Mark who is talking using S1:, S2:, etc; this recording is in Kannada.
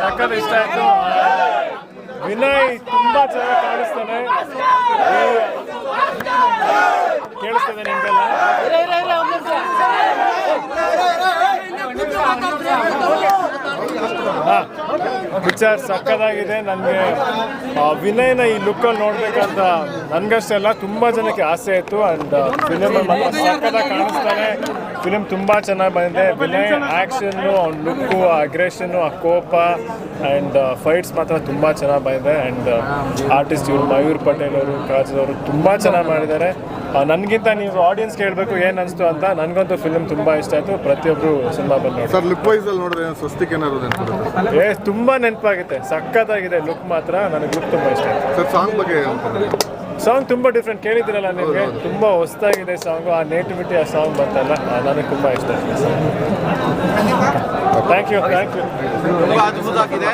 S1: ಯಾಕಂದ್ರೆ ಇಷ್ಟ ಆಯ್ತು ವಿನಯ್ ತುಂಬಾ ಚೆನ್ನಾಗಿ ಕಾಣಿಸ್ತಾನೆ ಪಿಕ್ಚರ್ ಸಕ್ಕದಾಗಿದೆ ನನಗೆ ವಿನಯ್ನ ಈ ಲುಕ್ಕಲ್ಲಿ ನೋಡ್ಬೇಕಂತ ನನಗಷ್ಟೇ ಅಲ್ಲ ತುಂಬ ಜನಕ್ಕೆ ಆಸೆ ಇತ್ತು. ಆ್ಯಂಡ್ ಫಿಲಮ್ ಸಕ್ಕದಾಗಿ ಕಾಣಿಸ್ತಾನೆ. ಫಿಲಮ್ ತುಂಬ ಚೆನ್ನಾಗಿ ಬಂದಿದೆ. ವಿನಯ್ ಆ್ಯಕ್ಷನ್ನು ಅವ್ನ ಲುಕ್ಕು ಆ ಅಗ್ರೆಷನ್ನು ಆ ಕೋಪ ಆ್ಯಂಡ್ ಫೈಟ್ಸ್ ಮಾತ್ರ ತುಂಬ ಚೆನ್ನಾಗಿ ಬಂದಿದೆ. ಆ್ಯಂಡ್ ಆರ್ಟಿಸ್ಟ್ ಇವರು ಮಯೂರ್ ಪಟೇಲ್ ಅವರು ಕಾಜಲ್ ಅವರು ತುಂಬ ಚೆನ್ನಾಗಿ ಮಾಡಿದ್ದಾರೆ. ನನಗಿಂತ ನೀವು ಆಡಿಯನ್ಸ್ ಕೇಳಬೇಕು ಏನು ಅನಿಸ್ತು ಅಂತ ನನಗಂತೂ ಫಿಲ್ಮ್ ತುಂಬ ಇಷ್ಟ ಆಯಿತು. ಪ್ರತಿಯೊಬ್ಬರು ಸಿನಿಮಾ ಬಂದು
S2: ಸರ್ ಲಿಪ್ ವೈಸ್ ಅಲ್ಲಿ ನೋಡಿದ್ರೆ ಸ್ವಸ್ತಿಕ್ ಏನಾದ್ರು ನೆನ್ಪಿರುತ್ತೆ?
S1: ಏ ತುಂಬಾ ನೆನಪಾಗುತ್ತೆ. ಸಖತ್ತಾಗಿದೆ ಲುಕ್ ಮಾತ್ರ. ನನಗೆ ಲುಕ್ ತುಂಬಾ ಇಷ್ಟ ಆಯ್ತು.
S2: ಸರ್ ಸಾಂಗ್ ಬಗ್ಗೆ
S1: ಸಾಂಗ್ ತುಂಬಾ ಡಿಫ್ರೆಂಟ್ ಕೇಳಿದಿರಲ್ಲ ನಿಮಗೆ? ತುಂಬಾ ಹೊಸದಾಗಿದೆ ಸಾಂಗ್ ಆ ನೇಟಿವಿಟಿ ಆ ಸಾಂಗ್ ಬಂತಲ್ಲ ಆ, ನನಗೆ ತುಂಬಾ ಇಷ್ಟ ಆಯ್ತು ಥ್ಯಾಂಕ್ ಯು ಥ್ಯಾಂಕ್ ಯು
S3: ತುಂಬಾ ಅದ್ಭುತವಾಗಿದೆ.